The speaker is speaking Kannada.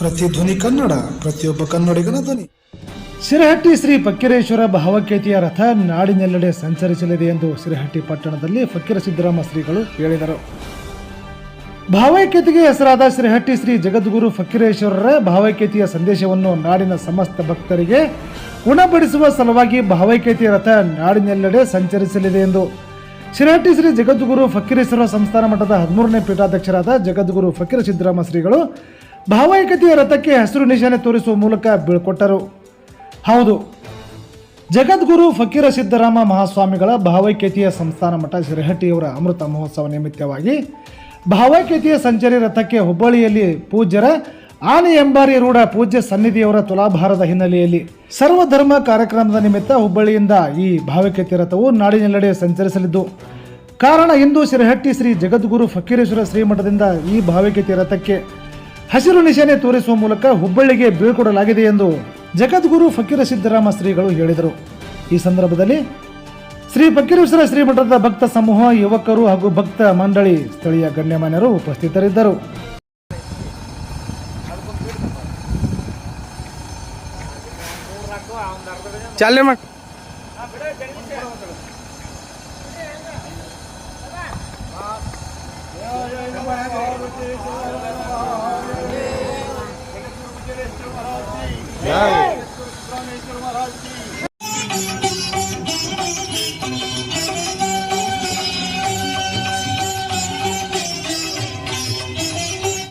ಪ್ರತಿಧ್ವನಿ ಕನ್ನಡ, ಪ್ರತಿಯೊಬ್ಬ ಕನ್ನಡಿಗನ ಧ್ವನಿ. ಸಿರಹಟ್ಟಿ ಶ್ರೀ ಫಕ್ಕೀರೇಶ್ವರ ಭಾವಕೇತಿಯ ರಥ ನಾಡಿನೆಲ್ಲೆಡೆ ಸಂಚರಿಸಲಿದೆ ಎಂದು ಸಿರಹಟ್ಟಿ ಪಟ್ಟಣದಲ್ಲಿ ಫಕ್ಕೀರ ಸಿದ್ದರಾಮ ಶ್ರೀಗಳು ಹೇಳಿದರು. ಭಾವೈಕ್ಯತೆಗೆ ಹೆಸರಾದ ಶ್ರೀಹಟ್ಟಿ ಶ್ರೀ ಜಗದ್ಗುರು ಫಕ್ಕೀರೇಶ್ವರರ ಭಾವೈಕ್ಯತೆಯ ಸಂದೇಶವನ್ನು ನಾಡಿನ ಸಮಸ್ತ ಭಕ್ತರಿಗೆ ಉಣಬಡಿಸುವ ಸಲುವಾಗಿ ಭಾವೈಕ್ಯತೆಯ ರಥ ನಾಡಿನೆಲ್ಲೆಡೆ ಸಂಚರಿಸಲಿದೆ ಎಂದು ಶ್ರೀಹಟ್ಟಿ ಶ್ರೀ ಜಗದ್ಗುರು ಫಕ್ಕೀರೇಶ್ವರ ಸಂಸ್ಥಾನ ಮಠದ ಹದಿಮೂರನೇ ಪೀಠಾಧ್ಯಕ್ಷರಾದ ಜಗದ್ಗುರು ಫಕೀರ ಸಿದ್ದರಾಮ ಶ್ರೀಗಳು ಭಾವೈಕ್ಯತೆಯ ರಥಕ್ಕೆ ಹಸಿರು ನಿಶಾನೆ ತೋರಿಸುವ ಮೂಲಕ ಬೀಳ್ಕೊಟ್ಟರು. ಹೌದು, ಜಗದ್ಗುರು ಫಕೀರ ಸಿದ್ದರಾಮ ಮಹಾಸ್ವಾಮಿಗಳ ಭಾವೈಕ್ಯತೆಯ ಸಂಸ್ಥಾನ ಮಠ ಶಿರಹಟ್ಟಿಯವರ ಅಮೃತ ಮಹೋತ್ಸವ ನಿಮಿತ್ತವಾಗಿ ಭಾವೈಕ್ಯತೆಯ ಸಂಚಾರಿ ರಥಕ್ಕೆ ಹುಬ್ಬಳ್ಳಿಯಲ್ಲಿ ಪೂಜ್ಯರ ಆನೆ ಎಂಬಾರಿ ರೂಢ ಪೂಜ್ಯ ಸನ್ನಿಧಿಯವರ ತುಲಾಭಾರದ ಹಿನ್ನೆಲೆಯಲ್ಲಿ ಸರ್ವಧರ್ಮ ಕಾರ್ಯಕ್ರಮದ ನಿಮಿತ್ತ ಹುಬ್ಬಳ್ಳಿಯಿಂದ ಈ ಭಾವೈಕ್ಯತೆ ರಥವು ನಾಡಿನೆಲ್ಲೆಡೆ ಸಂಚರಿಸಲಿದ್ದು, ಕಾರಣ ಇಂದು ಶಿರಹಟ್ಟಿ ಶ್ರೀ ಜಗದ್ಗುರು ಫಕೀರೇಶ್ವರ ಶ್ರೀಮಠದಿಂದ ಈ ಭಾವೈಕ್ಯತೆ ರಥಕ್ಕೆ ಹಸಿರು ನಿಶಾನೆ ತೋರಿಸುವ ಮೂಲಕ ಹುಬ್ಬಳ್ಳಿಗೆ ಬೀಳ್ಕೊಡಲಾಗಿದೆ ಎಂದು ಜಗದ್ಗುರು ಫಕೀರ ಸಿದ್ದರಾಮ ಶ್ರೀಗಳು ಹೇಳಿದರು ಈ ಸಂದರ್ಭದಲ್ಲಿ ಶ್ರೀ ಫಕೀರೇಶ್ವರ ಶ್ರೀಮಠದ ಭಕ್ತ ಸಮೂಹ ಯುವಕರು ಹಾಗೂ ಭಕ್ತ ಮಂಡಳಿ ಸ್ಥಳೀಯ ಗಣ್ಯಮಾನ್ಯರು ಉಪಸ್ಥಿತರಿದ್ದರು